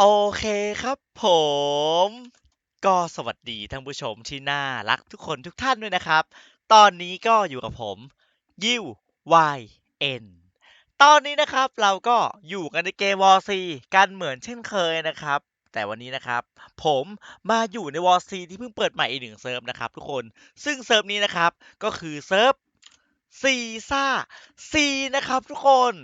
โอเคครับผม ก็สวัสดีท่านผู้ชมที่น่ารักทุกคนทุกท่านด้วยนะครับ ตอนนี้ก็อยู่กับผมยิว YN ตอนนี้นะครับเราก็อยู่กันในเกม War C กันเหมือนเช่นเคยนะครับ แต่วันนี้นะครับ ผมมาอยู่ใน War C ที่เพิ่งเปิดใหม่อีกหนึ่งเซิร์ฟนะครับทุกคนซึ่งเซิร์ฟนี้นะครับก็คือเซิร์ฟซีซ่าซีนะครับทุกคน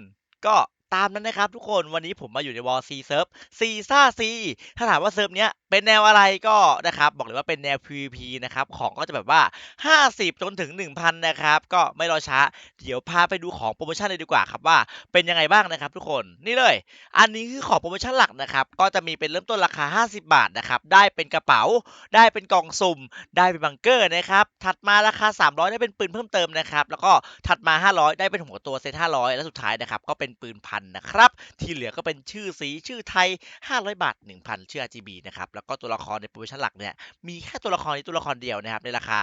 ก็ ตามนั้นนะครับทุกคนวันนี้ผมมาอยู่ในวอลซีเซิร์ฟซีซ่าซีถ้าถามว่าเซิร์ฟเนี้ยเป็นแนวอะไรก็นะครับบอกเลยว่าเป็นแนว PVP นะครับของก็จะแบบว่า 50 จนถึง 1,000 นะครับ ก็ไม่รอช้า เดี๋ยวพาไปดูของโปรโมชั่นเลยดีกว่าครับว่าเป็นยังไงบ้างนะครับทุกคนนี่เลย อันนี้คือของโปรโมชั่นหลักนะครับก็จะมีเป็นเริ่มต้นราคา 50 บาทนะครับได้เป็นกระเป๋า ได้เป็นกล่องสุ่ม ได้เป็นบังเกอร์นะครับถัดมาราคา 300 ได้เป็นปืนเพิ่มเติมนะครับแล้วก็ถัดมา 500 ได้เป็นหัวตัวเซต500 และสุดท้ายนะครับก็เป็นปืนพันนะครับ ที่เหลือก็เป็นชื่อสีชื่อไทย 500 บาท 1,000 ชื่อ RGB นะครับ แล้วก็ตัวละครในโปรโมชั่นหลักเนี่ยมีแค่ตัวละครนี้ตัวละครเดียวนะครับในราคา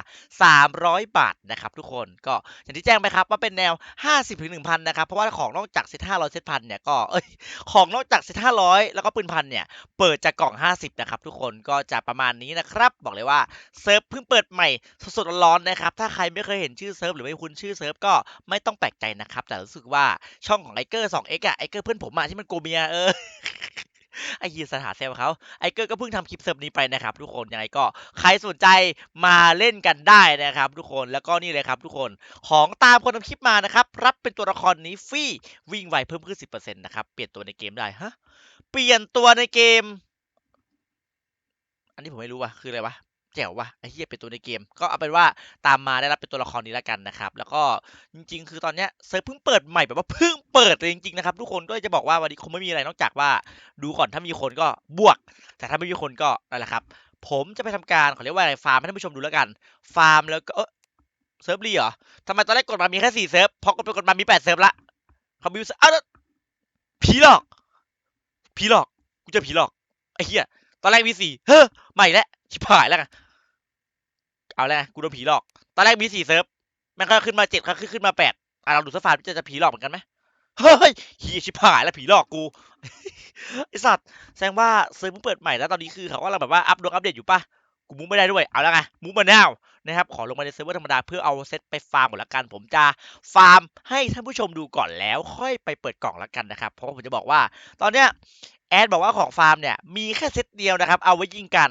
300 บาทนะครับทุกคนก็อย่างที่แจ้งไปครับว่าเป็นแนว 50ถึง1,000นะครับเพราะว่าของนอกจากเซต500เซตพันเนี่ยก็เอ้ยของนอกจากเซต500 แล้วก็ปืนพันเนี่ยเปิดจากกล่อง 50นะครับทุกคนก็จะประมาณนี้นะครับบอกเลยว่าเซิร์ฟเพิ่งเปิดใหม่สดๆร้อนๆนะครับถ้าใครไม่เคยเห็นชื่อเซิร์ฟหรือไม่คุ้นชื่อเซิร์ฟก็ไม่ต้องแปลกใจนะครับแต่รู้สึกว่าช่องของไอเกอร์ 2x อะไอเกอร์เพื่อนผมอะที่มันโกเมียเออไอเฮียสถานเซลเขาไอเกอร์ก็เพิ่งทำคลิปเซิร์ฟนี้ไปนะครับ ทุกคนยังไงก็ใครสนใจมาเล่นกันได้นะครับ ทุกคนแล้วก็นี่เลยครับ ทุกคนของตามคนทำคลิปมานะครับ รับเป็นตัวละครนี้ฟรีวิ่งไวเพิ่มขึ้น 10%นะครับ เปลี่ยนตัวในเกมได้ฮะเปลี่ยนตัวในเกม อันนี้ผมไม่รู้ว่ะคืออะไรวะ แจ๋วว่ะไอ้เหี้ยเป็นตัวในเกม ก็เอาเป็นว่าตามมาได้รับเป็นตัวละครนี้แล้วกันนะครับ แล้วก็จริง ๆ คือตอนเนี้ยเซิร์ฟเพิ่งเปิดใหม่แบบว่าเพิ่งเปิดเลยจริงๆนะครับทุกคนก็จะบอกว่าวันนี้คงไม่มีอะไรนอกจากว่า ดูก่อนถ้ามีคนก็บวก แต่ถ้าไม่มีคนก็นั่นแหละครับ ผมจะไปทำการขาเรียกว่าอะไรฟาร์มให้ท่านผู้ชมดูแล้วกัน ฟาร์มแล้วก็เซิร์ฟรีเหรอทำไมตอนแรกกดมามีแค่สี่เซิร์ฟพอกดไปกดมามีแปดเซิร์ฟละเขามีเอ้าแล้วผีหลอกผีหลอกกูจอผีหลอกไอ้เหี้ยตอนแรกมีสี่เฮ้อใหม่แล้ว ชิบหายแล้วกันเอาแล้วไงกูโดนผีหลอก ตอนแรกมีสี่เซิร์ฟ มันก็ขึ้นมาเจ็ดก็ขึ้นมาแปดอะเราดูเซฟาร์มจะจะผีหลอกเหมือนกันไหมเฮ้ยฮีชิบหายแล้วผีหลอกกูไอสัตว์แสดงว่าเซิร์ฟเพิ่งเปิดใหม่แล้วตอนนี้คือเขาว่าเราแบบว่าอัปดงอัปเดตอยู่ปะกูมุ้งไม่ได้ด้วย เอาแล้วไงมุ้งมาแนวนะครับ ขอลงมาในเซิร์ฟเวอร์ธรรมดาเพื่อเอาเซตไปฟาร์มก่อนละกัน ผมจะฟาร์มให้ท่านผู้ชมดูก่อนแล้ว ค่อยไปเปิดกล่องละกันนะครับ เพราะผมจะบอกว่า ตอนเนี้ยแอดบอกว่าของฟาร์มเนี่ยมีแค่เซตเดียวนะครับ เอาไว้ยิงกัน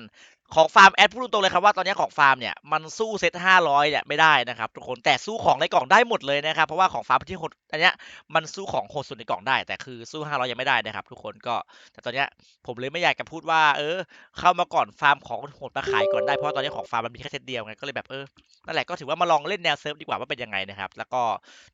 ของฟาร์มแอดพูดตรงๆเลยครับว่าตอนนี้ของฟาร์มเนี่ยมันสู้เซต500เนี่ยไม่ได้นะครับทุกคนแต่สู้ของในกล่องได้หมดเลยนะครับเพราะว่าของฟาร์มที่คนอันเนี้ยมันสู้ของโหดสุดในกล่องได้ แต่คือสู้500ยังไม่ได้นะครับ ทุกคนก็แต่ตอนเนี้ยผมเลยไม่อยากจะพูดว่า เออ เข้ามาก่อนฟาร์มของโหดมาขายก่อนได้เพราะตอนนี้ของฟาร์มมันมีแค่เซตเดียวไงก็เลยแบบเออนั่นแหละก็ถือว่ามาลองเล่นแนวเซิร์ฟดีกว่าว่าเป็นยังไงนะครับแล้วก็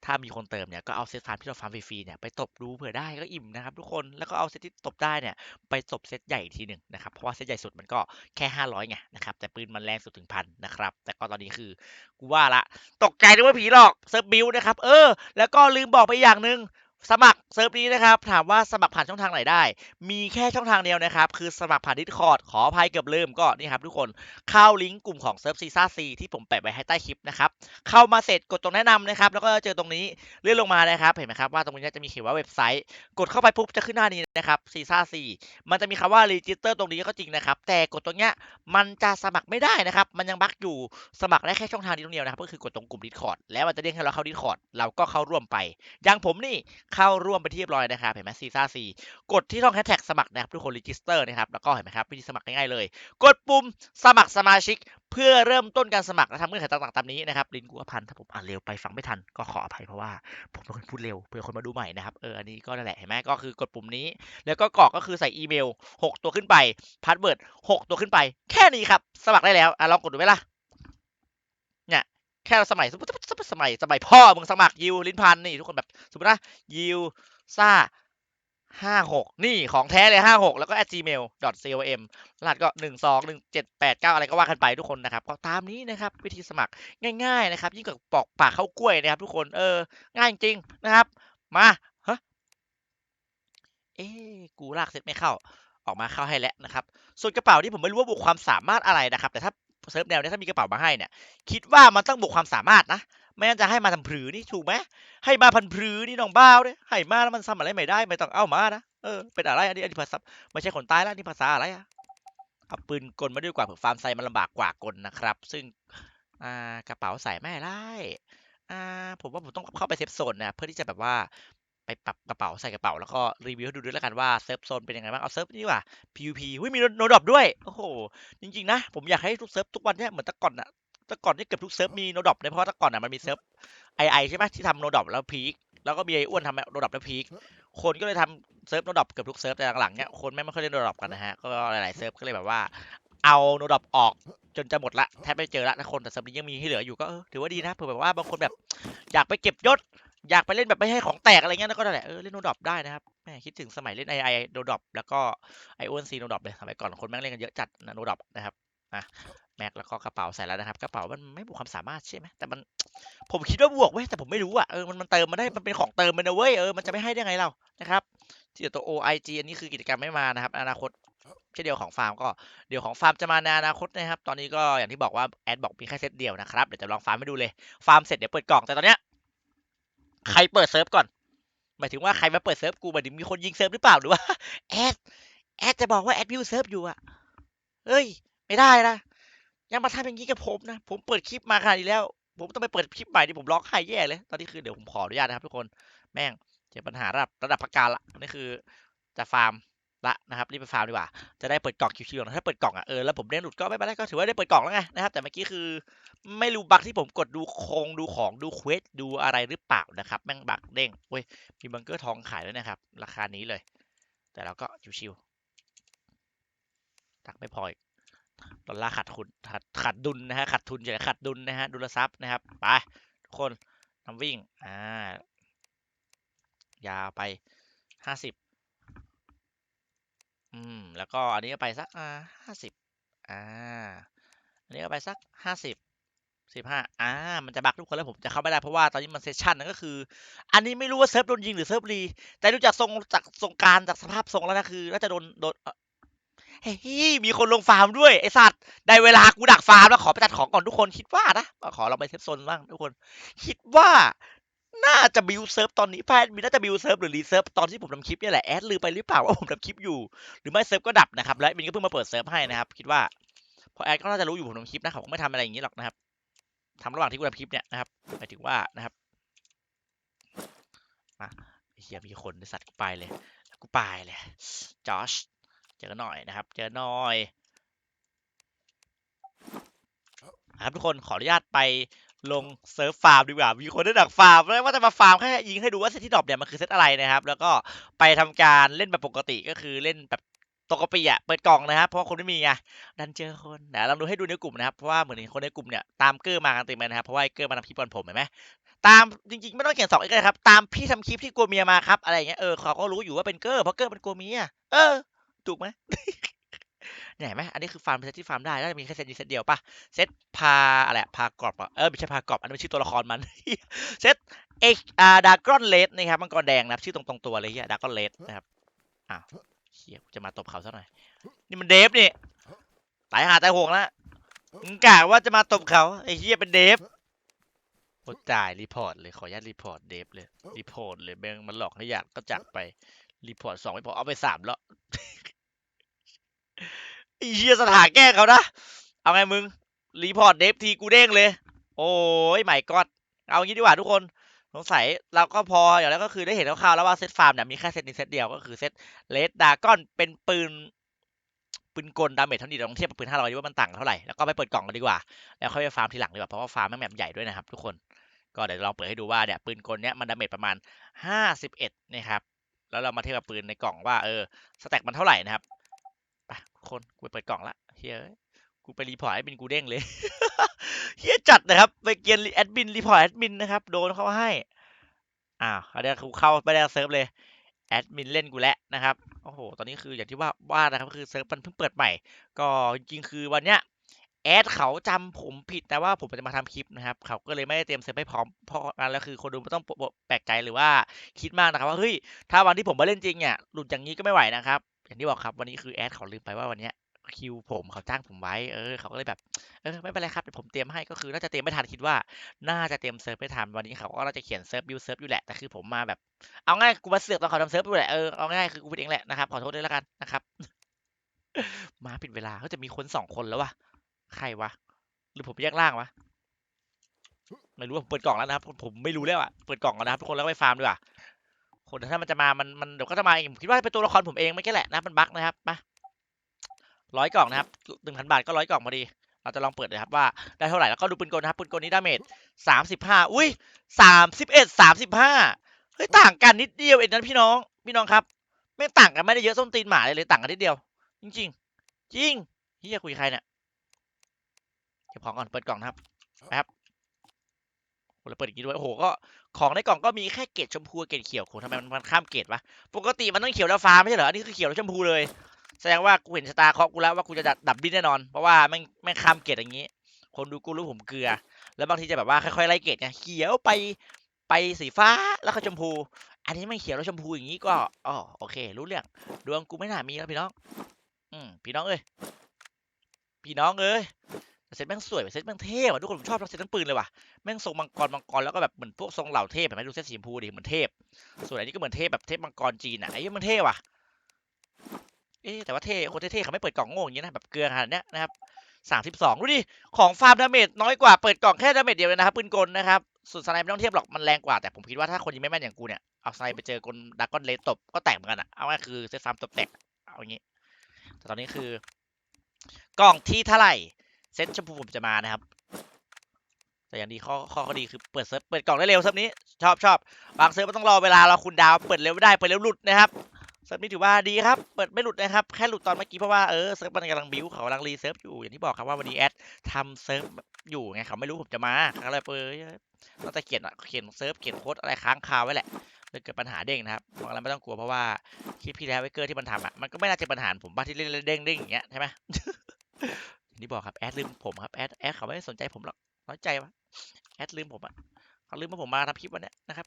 ถ้ามีคนเติมเนี่ยก็เอาเซตฟาร์มที่เราฟาร์มฟรีๆเนี่ยไปตบดูเผื่อได้ก็อิ่มนะครับทุกคนแล้วก็เอาเซตที่ตบได้เนี่ยไปจบเซตใหญ่อีกทีหนึ่งนะครับเพราะว่าเซตใหญ่สุดมันก็แค่500ไงนะครับแต่ปืนมันแรงสุดถึงพันนะครับ แต่ก็ตอนนี้คือกูว่าละตกใจนึกว่าผีหลอกเซิร์ฟบิวนะครับเออ แล้วก็ลืมบอกไปอย่างหนึ่ง สมัครเซิร์ฟนี้นะครับ ถามว่าสมัครผ่านช่องทางไหนได้ มีแค่ช่องทางเดียวนะครับ คือสมัครผ่านดิสคอร์ดขออภัยเกือบลืมก็นี่ครับทุกคนเข้าลิงก์กลุ่มของเซิร์ฟซีซ่าซีที่ผมแปะไว้ให้ใต้คลิปนะครับ เข้ามาเสร็จกดตรงแนะนำนะครับ แล้วก็เจอตรงนี้เลื่อนลงมานะครับ เห็นไหมครับว่าตรงนี้จะมีเขียนว่าเว็บไซต์ กดเข้าไปปุ๊บจะขึ้นหน้านี้นะครับซีซ่าซีมันจะมีคำว่า register ตรงนี้ก็จริงนะครับ แต่กดตรงเนี้ยมันจะสมัครไม่ได้นะครับ มันยังบั๊กอยู่สมัครได้แค่ช่องทางนี้ตรงเดียวนะครับก็คือกดตรงกลุ่ม Discord แล้วมันจะเด้งให้เราเข้า Discord เราก็เข้าร่วมไปอย่างผมนี่เข้าร่วมไปที่เรียบร้อยนะครับเห็นไหมซีซ่าซีกดที่ช่องแฮชแท็กสมัครนะครับทุกคน register นะครับแล้วก็เห็นไหมครับวิธีสมัครง่ายๆเลย กดปุ่มสมัครสมาชิก เพื่อเริ่มต้นการสมัครและทำเงื่อนไขต่างๆตามนี้นะครับลินกูอพันถ้าผมอ่านเร็วไปฟังไม่ทันก็ขออภัยเพราะว่าผมเป็นคนพูดเร็วเผื่อคนมาดูใหม่นะครับเอออันนี้ก็นั่นแหละเห็นไหมก็คือกดปุ่มนี้ แล้วก็กรอกก็คือใส่อีเมล 6 ตัวขึ้นไปพาสเวิร์ด6ตัวขึ้นไป แค่นี้ครับสมัครได้แล้วอะลองกดดูไหมล่ะ แค่เราสมัยสมมติสมัยสมัยพ่อมึงสมัครยิวลิ้นพันนี่ทุกคนแบบสมมตินะยิวซ่าห้าหกนี่ของแท้เลยห้าหกแล้วก็ at gmail com รหัสก็หนึ่งสองหนึ่งเจ็ดแปดเก้าอะไรก็ว่ากันไปทุกคนนะครับ ก็ตามนี้นะครับ วิธีสมัครง่าย ๆ นะครับ ยิ่งกับปอกปากเข้ากล้วยนะครับ ทุกคนเออ ง่ายจริงนะครับ มาฮะเอ๊กูลากเซ็ตไม่เข้า ออกมาเข้าให้แล้วนะครับ ส่วนกระเป๋าที่ผมไม่รู้ว่าบวกความสามารถอะไรนะครับ แต่ถ้า เซิร์ฟแนวเนี้ยถ้ามีกระเป๋ามาให้เนี่ยคิดว่ามันต้องบวกความสามารถนะไม่งั้นจะให้มาทำพรือนี่ถูกไหมให้มาพันพรือนี่น้องบ้าเนี่ยให้มาแล้วมันทำอะไรไม่ได้ไม่ต้องเอามานะเออเป็นอะไรอันนี้อันนี้ภาษาไม่ใช่คนใต้แล้วอันนี่ภาษาอะไรอะเอาปืนกลมาด้วยกว่าเผื่อฟาร์มไซมันลำบากกว่ากลนะครับ ซึ่งอ่ากระเป๋าใส่ไม่ได้อ่าผมว่าผมต้องเข้าไปเซฟโซนนะเพื่อที่จะแบบว่า ไปปรับกระเป๋าใส่กระเป๋าแล้วก็รีวิวให้ดูด้วยแล้วกันว่าเซิร์ฟโซนเป็นยังไงบ้างเอาเซิร์ฟนี่ดีกว่า PVP หุ้ยมีโนดอปด้วยโอ้โหจริงๆนะ ผมอยากให้ทุกเซิร์ฟทุกวันเนี้ยเหมือนต่ก่อนอะต่ก่อนนี่เกือบทุกเซิร์ฟมีโนดอปเลยเพราะว่าแต่ก่อนอะมันมีเซิร์ฟไอไอใช่ไหมที่ทำโนดอปแล้วพีคแล้วก็มีไออ้วนทำโนดอปแล้วพีคคนก็เลยทำเซิร์ฟโนดอปเกือบทุกเซิร์ฟแต่หลังๆเนี้ยคนไม่ไม่ค่อยเล่นโนดอปกันนะฮะก็หลายๆเซิร์ฟก็เลยแบบว่าเอาโนดอปออกจนจะหมดละแทบไม่เจอละถ้าคนแต่เซิร์ฟนี้ยังมีให้เหลืออยู่ก็ถือว่าดีนะเผื่อแบบว่าบางคนแบบ อยากไปเก็บยศ อยากไปเล่นแบบไม่ให้ของแตกอะไรเงี้ยก็นั่นแหละเออเล่นโนดอปได้นะครับแม่คิดถึงสมัยเล่นไอไอโนดอปแล้วก็ไอโอนซีโนดอปเลยสมัยก่อนคนแม่งเล่นกันเยอะจัดนะโนดอปนะครับอะแม็กแล้วก็กระเป๋าใส่แล้วนะครับกระเป๋ามันไม่บวกความสามารถใช่ไหมแต่มันผมคิดว่าบวกเว้ยแต่ผมไม่รู้อะเออมันมันเติมมาได้มันเป็นของเติมมันนะเว้ยเออมันจะไม่ให้ได้ไงเรานะครับที่เดี๋ยวตัว OIG อันนี้คือกิจกรรมไม่มานะครับ อนาคตเช่นเดียวของฟาร์มก็เดี๋ยวของฟาร์มจะมาในอนาคตนะครับ ตอนนี้ก็อย่างที่บอกว่าแอดบอกมีแค่เซตเดียวนะครับ เดี๋ยวจะลองฟาร์มให้ดูเลย ฟาร์มเสร็จเดี๋ยวเปิดกล่องแต่ตอนเนี้ย ใครเปิดเซิร์ฟก่อน หมายถึงว่าใครมาเปิดเซิร์ฟกูหมายถึงมีคนยิงเซิร์ฟหรือเปล่าหรือว่าแอดแอดจะบอกว่าแอดวิวเซิร์ฟอยู่อะเฮ้ย ไม่ได้นะยังมาทำอย่างนี้กับผมนะ ผมเปิดคลิปมาขนาดนี้แล้ว ผมต้องไปเปิดคลิปใหม่ที่ผมร้องไห้แย่เลย ตอนนี้คือเดี๋ยวผมขออนุญาตนะครับทุกคน แม่งเจอปัญหาระดับระดับปากการละนี่คือจะฟาร์ม ละนะครับรีบไปฟาร์มดีกว่าจะได้เปิดกล่องคิวๆนะถ้าเปิดกล่องอะเออแล้วผมเล่นหลุดก็ไม่เป็นไรก็ถือว่าได้เปิดกล่องแล้วไงนะครับแต่เมื่อกี้คือไม่รู้บั๊กที่ผมกดดูโครงดูของดูเควสดูอะไรหรือเปล่านะครับแม่งบั๊กเด้งเว้ยมีบังเกอร์ทองขายด้วยนะครับ ราคานี้เลย แต่เราก็ชิวๆตักไม่พออีกดอลลาร์ขาดทุนขาดขาดดุลนะฮะขาดทุนอย่าขาดดุลนะฮะดุลทรัพย์นะครับไปทุกคนนำวิ่งอ่ายาวไปห้าสิบ อืม แล้วก็อันนี้ก็ไปสักอ่าห้าสิบอ่า อันนี้ก็ไปสักห้าสิบสิบห้าอ่า มันจะบักทุกคนแล้วผมจะเข้าไม่ได้เพราะว่าตอนนี้มันเซสชันนั่นก็คือ อันนี้ไม่รู้ว่าเซิร์ฟโดนยิงหรือเซิร์ฟรี แต่ดูจากทรงจากทรงการจากสภาพทรงแล้วนะคือน่าจะโดนโดนเฮ้ยมีคนลงฟาร์มด้วยไอสัตว์ได้เวลากูดักฟาร์มแล้วขอไปจัดของก่อนทุกคนคิดว่านะขอเราไปเซฟโซนบ้างทุกคน คิดว่า น่าจะบิวเซิร์ฟตอนนี้แพทย์มีน่าจะบิวเซิร์ฟหรือรีเซิร์ฟตอนที่ผมทำคลิปเนี่ยแหละแอดลืมไปหรือเปล่าว่าผมทำคลิปอยู่ หรือไม่เซิร์ฟก็ดับนะครับและมินก็เพิ่งมาเปิดเซิร์ฟให้นะครับคิดว่าพราะแอดก็น่าจะรู้อยู่ผมทำคลิปนะเขาคงไม่ทำอะไรอย่างนี้หรอกนะครับทำระหว่างที่กูทำคลิปเนี่ยนะครับหมายถึงว่านะครับมาไอ้เฮียมีคนสัตว์กูไปเลยกูไปเลยจอชเจอหน่อยนะครับ เจอหน่อยครับทุกคนขออนุญาตไป ลงเซิร์ฟฟาร์มดีกว่า มีคนได้ดักฟาร์มแล้วว่าจะมาฟาร์มแค่ยิงให้ดูว่าเซตที่ดรอปเนี่ยมันคือเซตอะไรนะครับ แล้วก็ไปทำการเล่นแบบปกติก็คือเล่นแบบปกติอะเปิดกล่องนะครับเพราะว่าคนไม่มีไงดันเจอคนเดี๋ยวเราดูให้ดูในกลุ่มนะครับเพราะว่าเหมือนเห็นคนในกลุ่มเนี่ยตามเกอร์มากันเต็มเลยนะครับเพราะว่าเกอร์มาทำคลิปบอลผมเห็นไหมตามจริงๆไม่ต้องเขียนสองเอกเลยครับตามพี่ทำคลิปที่กลัวเมียมาครับอะไรเงี้ยเออเขาก็รู้อยู่ว่าเป็นเกอร์เพราะเกอร์มันกลัวเมียเออถูกไหม เนี่ยเห็นไหมอันนี้คือฟาร์มเซตที่ฟาร์มได้แล้วมีแค่เซตนี้เซตเดียวปะเซตพาอะไรพากรอบอะเออไม่ใช่พากรอบอันนั้นเป็นชื่อตัวละครมันเซตเอ็กอาร์ดากอนเลดนะครับมังกรแดงนะครับชื่อตรงๆตัวเลยเฮียดากรอนเลดนะครับอ้าวเฮียจะมาตบเขาซะหน่อยนี่มันเดฟนี่ตายหาตายโหงแล้วมึงกะว่าจะมาตบเขาไอ้เฮียเป็นเดฟโอ้จ่ายรีพอร์ตเลยขออนุญาตรีพอร์ตเดฟเลยรีพอร์ตเลยแม่งมันหลอกให้อยากก็จักไปรีพอร์ตสองไม่พอเอาไปสามแล้ว อ้เฮียสถานแก้เขานะ เอาไงมึง รีพอร์ตเดฟทีกูเด้งเลย โอ้ยใหม่กอดเอางี้ดีกว่าทุกคนสงสัยเราก็พออย่างแล้วก็คือได้เห็นคร่าวๆแล้วว่าเซตฟาร์มเนี่ยมีแค่เซตนี้เซตเดียวก็คือเซตเลดดากอนเป็นปืนปืนกลดาเมจเท่านี้เราต้องเทียบกับปืนห้าร้อยว่ามันต่างกันเท่าไหร่แล้วก็ไปเปิดกล่องกันดีกว่า แล้วค่อยไปฟาร์มทีหลังดีกว่าเพราะว่าฟาร์มแม่งแบบใหญ่ด้วยนะครับทุกคนก็เดี๋ยวลองเปิดให้ดูว่าเนี่ยปืนกลเนี้ยมันดาเมจประมาณห้าสิบเอ็ดนะครับแล้วเรามาเทียบกับปืนในกล่องว่าเออสแต็กมันเท่าไหร่นะครับ ไปคนกูไปเปิดกล่องละเฮ้ยกูไปรีพอร์ตแอดมินกูเด้งเลยเฮียจัดนะครับ ไปเกียนแอดมินรีพอร์ตแอดมินนะครับ โดนเขาให้ อ้าวเขาเดี๋ยวกูเข้าไปได้เซิร์ฟเลยแอดมินเล่นกูแล้วนะครับ โอ้โห ตอนนี้คืออย่างที่ว่าว่านะครับคือเซิร์ฟมันเพิ่งเปิดใหม่ ก็จริงๆคือวันเนี้ยแอดเขาจำผมผิดแต่ว่าผมจะมาทำคลิปนะครับ เขาก็เลยไม่ได้เตรียมเซิร์ฟให้พร้อมเพราะงั้นแล้วคือคนดูไม่ต้องแปลกใจหรือว่าคิดมากนะครับว่าเฮ้ยถ้าวันที่ผมมาเล่นจริงเนี่ยหลุดอย่างนี้ก็ไม่ไหวนะครับ อย่างที่บอกครับวันนี้คือแอดเขาลืมไปว่าวันเนี้ยคิวผมเขาจ้างผมไว้เออเขาก็เลยแบบเออไม่เป็นไรครับเดี๋ยวผมเตรียมให้ก็คือน่าจะเตรียมไม่ทันคิดว่า น่าจะเตรียมเซิร์ฟไม่ทันวันนี้เขาก็น่าจะเขียนเซิร์ฟบิวเซิร์ฟอยู่แหละแต่คือผมมาแบบเอาง่ายกูมาเสือกตอนเขาทำเซิร์ฟอยู่แหละเออเอาง่ายคือกูผิดเองแหละนะครับขอโทษด้วยแล้วกันนะครับ มาผิดเวลาเขาจะมีคนสองคนแล้ววะใครวะหรือผมแยกล่างวะไม่รู้ผมเปิดกล่องแล้วนะครับ ผมไม่รู้แล้วอะเปิดกล่องก่อนนะครับทุกคนแล้วไปฟาร์มดีกว่า คนถ้ามันจะมามันมันเดี๋ยวก็จะมาเองผมคิดว่าเป็นตัวละครผมเองไม่แค่แหละนะมันบั๊กนะครับมาร้อยกล่องนะครับหนึ่งพันบาทก็ร้อยกล่องพอดี เราจะลองเปิดเลยครับว่าได้เท่าไหร่แล้วก็ดูปืนกลนะครับปืนกลนี้ดาเมจสามสิบห้าอุ้ยสามสิบเอ็ดสามสิบห้าเฮ้ยต่างกันนิดเดียวเองนั้นพี่น้อง พี่น้องครับ ไม่ต่างกันไม่ได้เยอะส้นตีนหมาเลยเลยต่างกันนิดเดียว จริงจริงจริงเฮียคุยกับใครเนี่ยเก็บของก่อนเปิดกล่องนะครับไปครับโอ้แล้วเปิดอีกทีด้วยโอ้โหก็ ของในกล่องก็มีแค่เกรดชมพูเกรดเขียวโหทำไมมันมันข้ามเกรดวะปกติมันต้องเขียวแล้วฟ้าไม่ใช่เหรออันนี้คือเขียวแล้วชมพูเลย แสดงว่ากูเห็นชะตาเคาะกูแล้วว่ากูจะดับดิ้นแน่นอนเพราะว่าแม่งแม่งข้ามเกรดอย่างนี้ คนดูกูรู้ผมเกลือ แล้วบางทีจะแบบว่าค่อยๆไล่เกรดไงเขียวไปไปสีฟ้าแล้วก็ชมพู อันนี้ไม่เขียวแล้วชมพูอย่างนี้ก็อ๋อโอเค รู้เรื่องดวงกูไม่น่ามีแล้วพี่น้อง อืมพี่น้องเอ้ยพี่น้องเอ้ย เซตแม่งสวยว่ะเซตแม่งเท่ว่ะทุกคนผมชอบเซตทั้งปืนเลยว่ะแม่งทรงมังกรมังกรแล้วก็แบบเหมือนพวกทรงเหล่าเทพเห็นไหมดูเซตสีชมพูดิเหมือนเทพ ส่วนอันนี้ก็เหมือนเทพแบบเทพมังกรจีนอะไอ้เหี้ยมันเท่ว่ะเอ๊แต่ว่าเท่คนเท่ๆเขาไม่เปิดกล่องโง่อย่างนี้นะแบบเกลือขนาดเนี้ยนะครับสามสิบสองดูดิของฟาร์มดาเมจน้อยกว่าเปิดกล่องแค่ดาเมจเดียวเลยนะครับปืนกลนะครับส่วนสไนไม่ต้องเทียบหรอกมันแรงกว่าแต่ผมคิดว่าถ้าคนยิงไม่แม่นอย่างกูเนี่ยเอาสไนไปเจอกลดักกอนเลตบก็แตกเหมือนกันอะเอาง่ายคือเซตฟาร์มตบแตกเอาอย่างงี้แต่ตอนนี้คือกล่องที่เท่าไหร่ เซตชมพูผมจะมานะครับ แต่อย่างดีข้อข้อข้อดีคือเปิดเซิร์ฟเปิดกล่องได้เร็วเซิร์ฟนี้ ชอบชอบบางเซิร์ฟมันต้องรอเวลาเรอคุณดาวเปิดเร็วไม่ได้เปิดเร็วหลุดนะครับเซิร์ฟนี้ถือว่าดีครับเปิดไม่หลุดนะครับแค่หลุดตอนเมื่อกี้เพราะว่าเออเซิร์ฟมันกำลังบิ้วเขากำลังรีเซิร์ฟอยู่อย่างที่บอกครับว่าวันนี้แอดทำเซิร์ฟอยู่ไงเขาไม่รู้ผมจะมาเขาก็เลยเปิดเราจะเขียนอะเขียนเซิร์ฟเขียนโค้ดอะไรค้างคาไว้แหละเลยเกิดปัญหาเด้งนะครับบอกแล้วไม่ต้องกลัวเพราะว่าคลิปที่แล้วไวเกอร์ที่มันทำอะมันก็ไม่น่าจะปัญหาผมบ้าที่เล่นเด้งเด้งอย่างเงี้ยใช่ไหม ที่บอกครับแอดลืมผมครับแอดแอดเขาไม่ได้สนใจผมหรอกน้อยใจวะแอดลืมผมอะเขาลืมว่าผมมาทำคลิปวันนี้นะครับ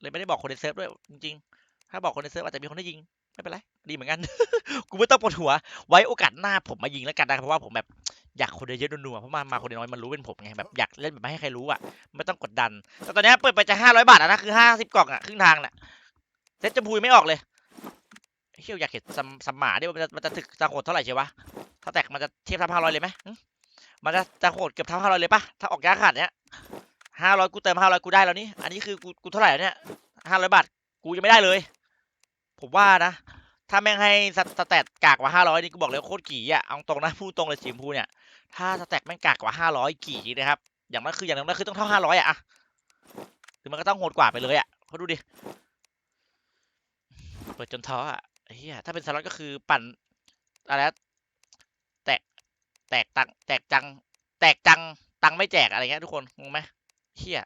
เลยไม่ได้บอกคนในเซิร์ฟด้วยจริงๆ ถ้าบอกคนในเซิร์ฟอาจจะมีคนได้ยิงไม่เป็นไรดีเหมือนกันกูไม่ต้องปวดหัว ไว้โอกาสหน้าผมมายิงแล้วกันนะเพราะว่าผมแบบอยากคนเยอะๆนัวๆเพราะมามาคนน้อยมันรู้เป็นผมไงแบบอยากเล่นแบบไม่ให้ใครรู้อะไม่ต้องกดดันแต่ตอนนี้เปิดไปจะห้าร้อยบาทอะนะคือห้าสิบกล่องอะครึ่งทางน่ะเซ็ตจมพูยไม่ออกเลยเฮียอยากเห็นสมสมหมาดิว่ามันจะมันจะถึกจะโหดเท่าไหร่เชียววะ ถ้าแตกมันจะเทียบเท่าห้าร้อยเลยไหมมันจะจะโหดเกือบเท่าห้าร้อยเลยปะถ้าออกยาขาดเนี้ยห้าร้อยกูเติมห้าร้อยกูได้แล้วนี่อันนี้คือกูกูเท่าไหร่เนี่ยห้าร้อยบาทกูยังไม่ได้เลย ผมว่านะ ถ้าแม่งให้สแตทกากกว่าห้าร้อยนี่กูบอกเลยว่าโคตรกี่อะเอาตรงนะพูดตรงเลยสีชมพูเนี่ยถ้าสแต็กแม่งกากกว่าห้าร้อยกี่นะครับ อย่างนั้นคืออย่างนั้นคือต้องเท่าห้าร้อยอะหรือมันก็ต้องโหดกว่าไปเลยอะเขาดูดิเปิดจนท้ออะเฮียถ้าเป็นสล็อตก็คือปั่นอะไรนะ แตกตังแตกจัง แตกจัง ตังไม่แจกอะไรเงี้ยทุกคนงงไหมเฮีย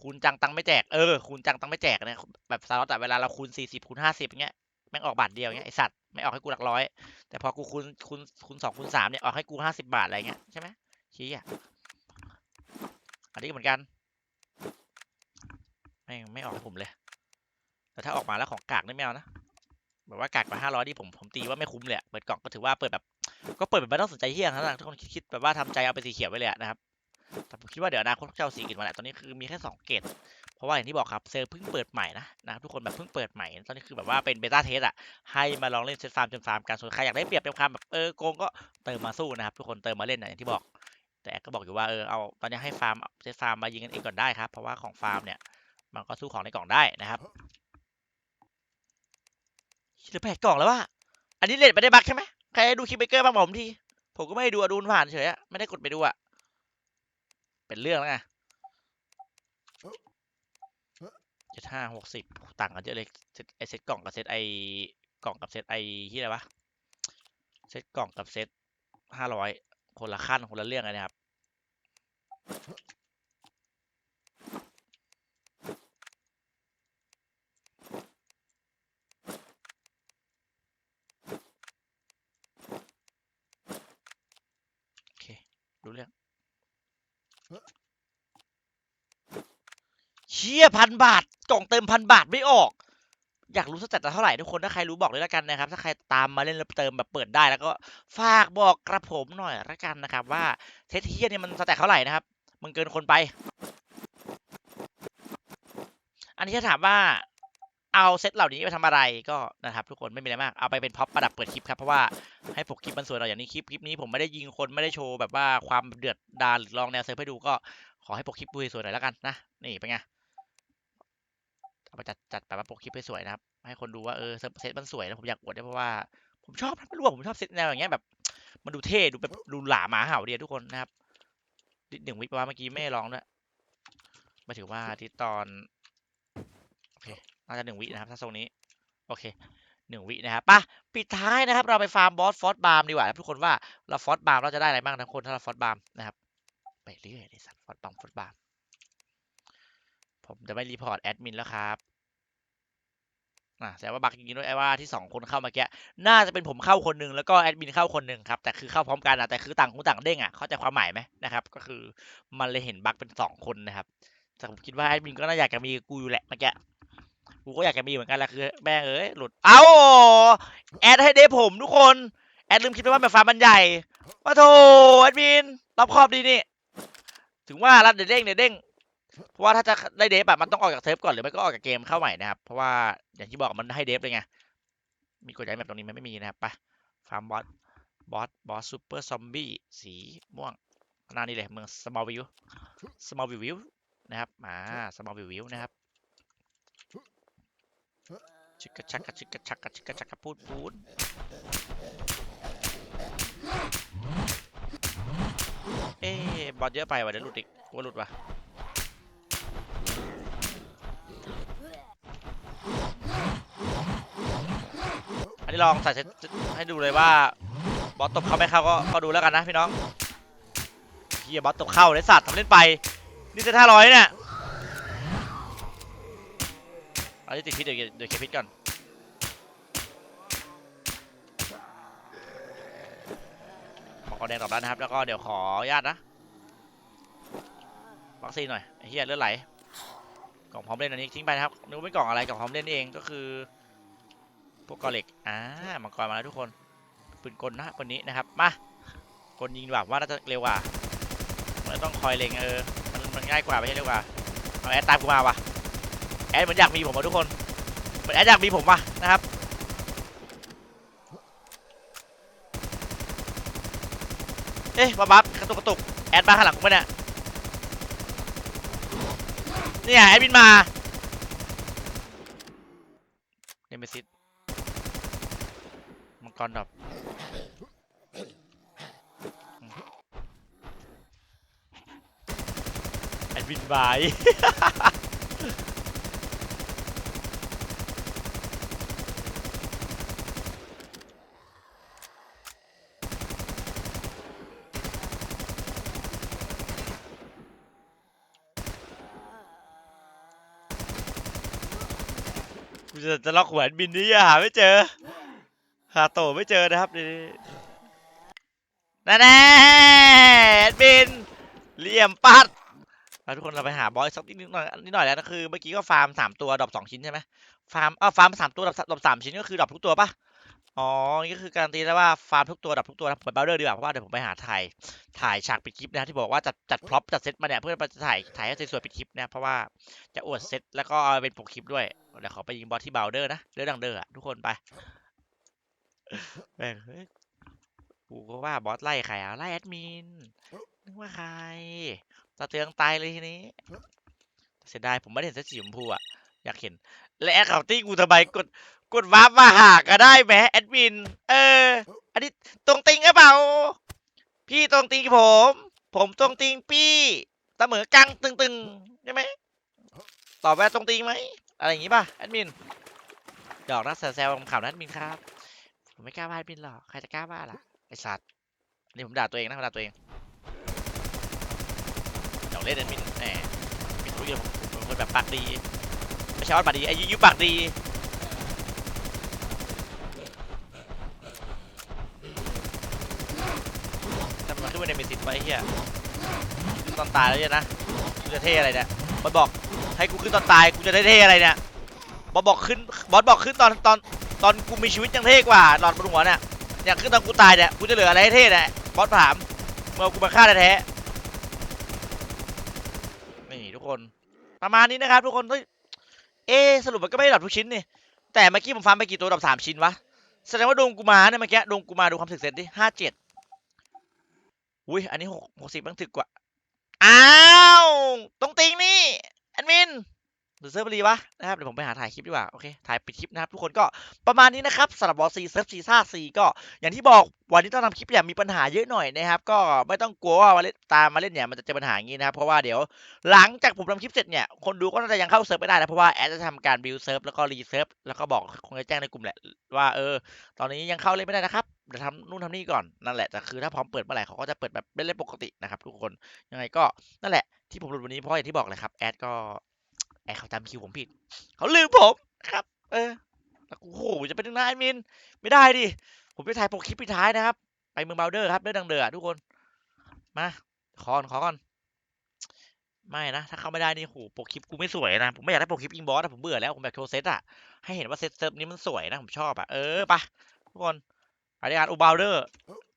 คูณจังตังไม่แจก เออคูณจังตังไม่แจกเนี่ยแบบสล็อตอะเวลาเราคูณสี่สิบคูณห้าสิบเงี้ยแม่งออกบาทเดียวเงี้ยไอสัตว์ไม่ออกให้กูหลักร้อย แต่พอกูคูณคูณคูณสองคูณสามเนี่ยออกให้กูห้าสิบาทอะไรเงี้ยใช่ไหมชี้อะอันนี้เหมือนกันไม่งไม่ออกผมเลย แต่ถ้าออกมาแล้วของกากนี่ไม่เอานะ แบบว่ากากมาห้าร้อยที่ผมผมตีว่าไม่คุ้มเลยเปิดกล่องก็ถือว่าเปิดแบบ ก็เปิดแบบไม่ต้องสนใจเฮี้ยงนะทุกคนคิดแบบว่าทำใจเอาเป็นสีเขียวไว้เลยนะครับแต่ผมคิดว่าเดี๋ยวอนาคตจะเอาสีอื่นมาแหละตอนนี้คือมีแค่สองเกรดเพราะว่าอย่างที่บอกครับเซอร์เพิ่งเปิดใหม่นะนะครับทุกคนแบบเพิ่งเปิดใหม่ตอนนี้คือแบบว่าเป็นเบต้าเทสอะให้มาลองเล่นเซตฟาร์มจนฟาร์มกันส่วนใครอยากได้เปรียบเต็มคำแบบเออโกงก็เติมมาสู้นะครับทุกคนเติมมาเล่นนะอย่างที่บอก แต่ก็บอกอยู่ว่าเออเอาตอนนี้ให้ฟาร์มเซตฟาร์มมายิงกันเองก่อนได้ครับเพราะว่าของฟาร์มเนี่ยมันก็สู้ของในกล่องได้นะครับ เหลือแปดกล่องแล้วว่าอันนี้เลดไม่ได้บักใช่ไหมใครดูคิปเบเกอร์บ้างบอกผมที ผมก็ไม่ได้ดูอะดูนผ่านเฉยอะไม่ได้กดไปดูอะเป็นเรื่องแล้วไงเจ็ดห้าหกสิบต่างกันเยอะเลยเซตไอเซตกล่องกับเซตไอกล่องกับเซตไอที่อะไรวะเซตกล่องกับเซตห้าร้อยคนละขั้นคนละเรื่องเลยนะครับ โอเค รู้เรื่องเชี่ยพันบาท กล่องเติมพันบาทไม่ออก อยากรู้สเตตเท่าไหร่ทุกคนถ้าใครรู้บอกเลยแล้วกันนะครับ ถ้าใครตามมาเล่นแล้วเติมแบบเปิดได้แล้วก็ฝากบอกกระผมหน่อยละกันนะครับ ว่าเทสเทียเนี่ยมันสเตตเท่าไหร่นะครับมันเกินคนไป อันนี้ถ้าถามว่า เอาเซตเหล่านี้ไปทำอะไรก็นะครับทุกคนไม่มีอะไรมากเอาไปเป็นพ็อปประดับเปิดคลิปครับเพราะว่าให้ปกคลิปมันสวยหน่อยอย่างนี้คลิปคลิปนี้ผมไม่ได้ยิงคนไม่ได้โชว์แบบว่าความเดือดดาลหรือลองแนวเซิร์ฟให้ดูก็ขอให้ปกคลิปดูสวยหน่อยแล้วกันนะนี่เป็นไงเอาไปจัดจัดแบบว่าปกคลิปให้สวยนะครับให้คนดูว่าเออเซตมันสวยนะผมอยากอวดด้วยเพราะว่าผมชอบไม่รู้ว่าผมชอบเซตแนวอย่างเงี้ยแบบมันดูเท่ดูแบบดูหลาหมาเห่าเดีอะทุกคนนะครับนิดหนึ่งวิปว่าเมื่อกี้ไม่ได้ร้องด้วยมาถึงว่าที่ตอน น่าจะหนึ่งวินะครับถ้าทรงนี้ โอเคหนึ่งวินะครับป่ะปิดท้ายนะครับ เราไปฟาร์มบอสฟอสบาร์มดีกว่าทุกคนว่าเราฟอสบาร์มเราจะได้อะไรบ้างนะทุกคนถ้าเราฟอสบาร์มนะครับไปเรื่อยเลยสัตว์ฟอสบาร์มฟอสบาร์มผมจะไม่รีพอร์ตแอดมินแล้วครับอะแต่ว่าบักจริงๆด้วยไอ้ว่าที่สองคนเข้ามาแกน่าจะเป็นผมเข้าคนหนึ่งแล้วก็แอดมินเข้าคนหนึ่งครับแต่คือเข้าพร้อมกันอะแต่คือต่างคนต่างเด้งอะเข้าใจความหมายไหมนะครับ ก็คือมันเลยเห็นบั๊กเป็นสองคนนะครับแต่ผมคิดว่าแอดมินก็น่าอยากจะมีกูอยู่แหละเมื่อกี้ กูก็อยากจะมีเหมือนกันแหละคือแม่งเอ้ยหลุด เอ้าแอดให้เดฟผมทุกคน แอดลืมคิดไปว่าแบบฟาร์มมันใหญ่ว่าโถแอดมินรอบครอบดีนี่ถึงว่ารัดเดี๋ยวเด้งเดี๋ยวเด้งเพราะว่าถ้าจะได้เดฟอะมันต้องออกจากเซฟก่อนหรือไม่ก็ออกจากเกมเข้าใหม่นะครับเพราะว่าอย่างที่บอกมันให้เดฟเลยไงมีกดย้ายแบบตรงนี้ไหมันไม่มีนะครับไปฟาร์มบอสบอสบอสซูเปอร์ซอมบี้สีม่วงข้างหน้านี่เลยเมืองสมอลวิวสมอลวิวนะครับมาสมอลวิวนะครับ ชิกกะชักกะชิกกะชักกะชิกกะชักกะพูดพูดเอ๊บอสเยอะไปว่ะเดี๋ยวหลุดอีกกลัวหลุดว่ะอันนี้ลองใส่ให้ดูเลยว่าบอสตบเข้าไม่เข้าก็ก็ดูแล้วกันนะพี่น้องเฮียบอสตบเข้าเลยสัตว์ทำเล่นไป นี่จะท่าร้อยเนี่ยเอาที่ติดพิษเดี๋ยวเดี๋ยวเคลียร์พิษก่อนขอกระแดงตอบแล้นะครับ แล้วก็เดี๋ยวขอญาตนะวัคซีนหน่อยเฮียเลือดไหลกล่องพร้อมเล่นอันนี้ทิ้งไปนะครับนึกว่าเป็นกล่องอะไรกล่องพร้อมเล่นเองก็คือ พวกกอเหล็กอ่ามังกรมาแล้วทุกคนปืนกลนะคนนี้นะครับมากลยิงดีกว่าน่าจะเร็วกว่ามันต้องคอยเล็งเออมันมันง่ายกว่าไม่ใช่เร็วกว่าเอาแอดตามกูมาวะ ดเหมือนอยากมีผมว่ะทุกคนเหมือนแอดอยากมีผมว่ะนะครับเอ๊ะบับบับกระตุกกระตุกแอดมาข้างหลังกูปะเนี่ยนี่ยแอดมินมาเนมเมซิสมังกรดรอปแอดวินบาย จะจะล็อกหัวนบินนี่หาไม่เจอ หาโตไม่เจอนะครับนี่แน่แน่บินเหลี่ยมปัดแล้วทุกคนเราไปหาบอยสักนิดหน่อยนิดหน่อยแล้วนะคือเมื่อกี้ก็ฟาร์มสามตัวดรอปสองชิ้นใช่ไหมฟาร์มเออฟาร์มสามตัวดรอปดรอปสามชิ้นก็คือดรอปทุกตัวปะ อ๋อ นี่ก็คือการันตีแล้วว่าฟาร์มทุกตัวดรอปทุกตัวนะเปิดเบราว์เดอร์ดีกว่าเพราะว่าเดี๋ยวผมไปหาถ่ายถ่ายฉากปิดคลิปนะที่บอกว่าจัดจัดพร็อพจัดเซตมาเนี่ยเพื่อจะถ่ายถ่ายให้สวยๆปิดคลิปนะเพราะว่าจะอวดเซตแล้วก็เอาไปเป็นปกคลิปด้วยเดี๋ยวขอไปยิงบอสที่เบราว์เดอร์นะเรื่องดังเดอร์อทุกคนไปแม่งเฮ้ยกูก็ว่าบอสไล่ใครอะไล่แอดมินนึกว่าใครตาเตืองตายเลยทีนี้เสียดายผมไม่ได้เห็นเสื้อสีชมพูอะอยากเห็นและแอดเขาตี้กูทำไมกด กดวาร์ปมาหาก็ได้ไหมแอดมิน เออ อันนี้ตรงติงหรือเปล่า พี่ตรงติงผม ผมตรงติงพี่เสมอกังตึงๆใช่ไหมตอบว่าตรงติงไหมอะไรอย่างงี้ป่ะแอดมินหยอกนะแซวๆขำๆนะแอดมินครับ ผมไม่กล้าว่าแอดมินหรอกใครจะกล้าว่าล่ะไอสัตว์นี่ผมด่าตัวเองนะผมด่าตัวเองอยากเล่นแอดมินแหมมีทุกอย่างผมผมเป็นคนแบบปากดีไม่ใช่ว่าปากดีไอ้ยุยปากดี แต่ มันขึ้นมาในเมสิตไว้เฮียตอนตายแล้วเนี่ยนะกูจะเท่อะไรเนี่ยมันบอกให้กูขึ้นตอนตายกูจะได้เท่อะไรเนี่ยบอสบอกขึ้นบอสบอกขึ้นตอนตอนตอนกูมีชีวิตยังเท่กว่าหลอดบนหัวเนี่ยอยากขึ้นตอนกูตายเนี่ยกูจะเหลืออะไรให้เท่เนี่ยบอสถามเมื่อกูมาฆ่าแท้ๆนี่ทุกคนประมาณนี้นะครับทุกคนเอะสรุปมันก็ไม่ได้ดรอปทุกชิ้นนี่แต่เมื่อกี้ผมฟาร์มไปกี่ตัวดรอปสามชิ้นวะแสดงว่าดวงกูมาเนี่ยเมื่อกี้ดวงกูมาดูความถึกเสร็จดิห้าเจ็ด อุ้ยอันนี้หกหกสิบมันถึกกว่า อ้าว ตรงติงนี่แอดมิน หรือเซิร์ฟบุรีวะนะครับเดี๋ยวผมไปหาถ่ายคลิปดีกว่าโอเคถ่ายปิดคลิปนะครับทุกคนก็ประมาณนี้นะครับสำหรับบอสซีเซิร์ฟซีซ่าซีก็อย่างที่บอกวันนี้ต้องทำคลิปอย่างมีปัญหาเยอะหน่อยนะครับก็ไม่ต้องกลัวว่ามาเล่นตามมาเล่นเนี่ยมันจะเจอปัญหาอย่างนี้นะครับเพราะว่าเดี๋ยวหลังจากผมทำคลิปเสร็จเนี่ยคนดูก็น่าจะยังเข้าเซิร์ฟไม่ได้นะเพราะว่าแอดจะทำการบิลเซิร์ฟแล้วก็รีเซิร์ฟแล้วก็บอกคงจะแจ้งในกลุ่มแหละว่าเออ ตอนนี้ยังเข้าเล่นไม่ได้นะครับเดี๋ยวทำนู่นทำนี่ก่อนนั่นแหละแต่คือถ้าพร้อมเปิดเมื่อไหร่เขาก็จะเปิดแบบเล่นๆปกตินะครับทุกคนยังไงก็นั่นแหละที่ผมหลุดวันนี้เพราะอย่างที่บอกเลยครับแอดก็ แอเขาจำคิวผมผิด เขาลืมผมครับ เออแล้โหจะเป็นนายมิน ไม่ได้ดิ ผมจะถ่ายโปรคลิปปิดท้ายนะครับ ไปเมืองเบลเดอร์ครับเด้อดังเดือทุกคน มา ขอก่อนขอก่อน ไม่นะ ถ้าเข้าไม่ได้นี่โหโปรคลิปกูไม่สวยนะ ผมไม่อยากได้โปรคลิปอิงบอสนะผมเบื่อแล้ว ผมอยากโชว์เซตอะให้เห็นว่าเซตเซิร์ฟนี้มันสวยนะ ผมชอบอะเออไปะทุกคนไปด้วยกันอูเบลเดอร์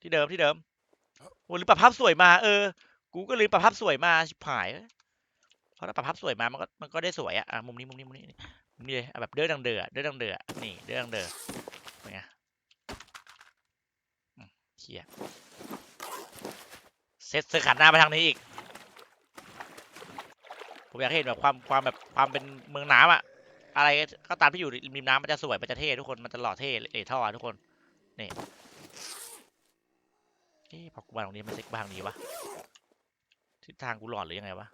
ที่เดิมที่เดิมโอ้ลืมปรับภาพสวยมา เออ กูก็ลืมปรับภาพสวยมาชิบหาย พราะถ้าปรับภาพสวยมา มันก็มันก็ได้สวยอะอะมุมนี้มุมนี้มุมนี้นี่เลยเอาแบบเด้อดังเดือเด้อดังเดือนี่เด้อดังเดือเป็นไงอืมเขี่ยเซตเสือขันหน้าไปทางนี้อีก ผมอยากให้เห็นแบบความความแบบความเป็นเมืองน้ำอะอะไรก็ตามที่อยู่ริมน้ำมันจะสวยมันจะเท่ทุกคนมันจะหล่อเท่เอท่อทุกคนนี่เอ๊ะพอกูมาตรงนี้มันเซ็กบ้างนี้วะทิศทางกูหลอนหรือยังไงวะ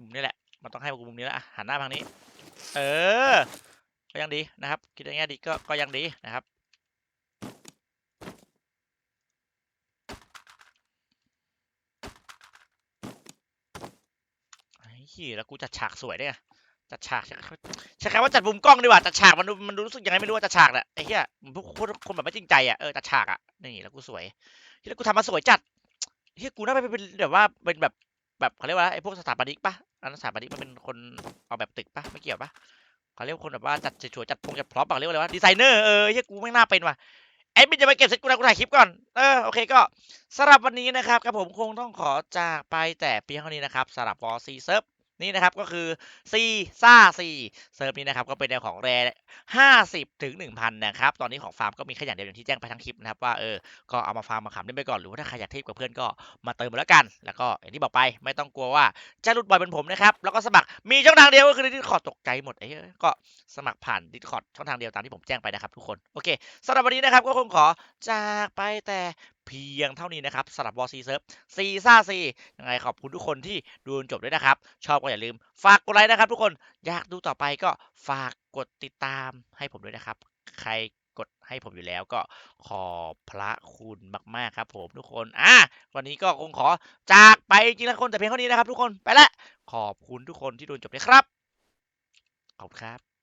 มุมนี้แหละ มันต้องให้กูมุมนี้แล้วหันหน้าทางนี้ เออ ก็ยังดีนะครับ คิดอย่างงี้ยดีก็ก็ยังดีนะครับไอ้เหี้แล้วกูจัดฉากสวยด้วยจัดฉากใช้คำว่าจัดมุมกล้องดีกว่าจัดฉากมันดูมันดูรู้สึกยังไงไม่รู้ว่าจัดฉากแหละไอ้เหี้ยมันพวกคนแบบไม่จริงใจอะเออจัดฉากอะนี่แล้วกูสวยเฮ้ยแล้วกูทำมาสวยจัดเฮ้ยกูน่าไปเป็นแบบว่าเป็นแบบ แบบเขาเรียกว่าไอ้พวกสถาปนิกปะอันสถาปนิกมันเป็นคนออกแบบตึกปะไม่เกี่ยวปะเขาเรียกคนแบบว่าจัดสวยๆจัดพงจัดพร้อพอะเรียกว่าอะไรวะดีไซเนอร์เออเฮียกูไม่น่าเป็นว่ะไอ้บินจะไปเก็บเสร็จกูนะกูถ่ายคลิปก่อน เออ โอเคก็สำหรับวันนี้นะครับครับผมคงต้องขอจากไปแต่เพียงเท่านี้นะครับสำหรับวอลซีเซิร์ฟ นี่นะครับก็คือซีซ่าซีเซิร์ฟนี้นะครับก็เป็นแนวของแรห้าสิบถึงหนึ่งพันนะครับตอนนี้ของฟาร์มก็มีแค่อย่างเดียวอย่างที่แจ้งไปทั้งคลิปนะครับว่าเออก็เอามาฟาร์มมาขำเล่นไปก่อนหรือว่าถ้าใครอยากเทพกับเพื่อนก็มาเติมมาแล้วกัน แล้วก็อย่างที่บอกไปไม่ต้องกลัวว่าจะหลุดบ่อยเป็นผมนะครับแล้วก็สมัครมีช่องทางเดียวก็คือดิสคอร์ดตกใจหมดไอ้ก็สมัครผ่านดิสคอร์ดช่องทางเดียวตามที่ผมแจ้งไปนะครับทุกคนโอเคสำหรับวันนี้นะครับก็คงขอจากไปแต่เพียงเท่านี้นะครับสำหรับวอซีเซิร์ฟซีซ่าซียังไงขอบคุณทุกคนที่ดูจนจบด้วยนะครับ ชอบก็อย่าลืม ฝากกดไลค์นะครับ ทุกคนอยากดูต่อไปก็ฝากกดติดตามให้ผมด้วยนะครับ ใครกดให้ผมอยู่แล้วก็ขอบพระคุณมาก ๆ ครับ ผมทุกคนอะวันนี้ก็คงขอจากไปจริงๆแล้วคนแต่เพียงเท่านี้นะครับ ทุกคนไปละขอบคุณทุกคนที่ดูจนจบเลยครับขอบคุณครับ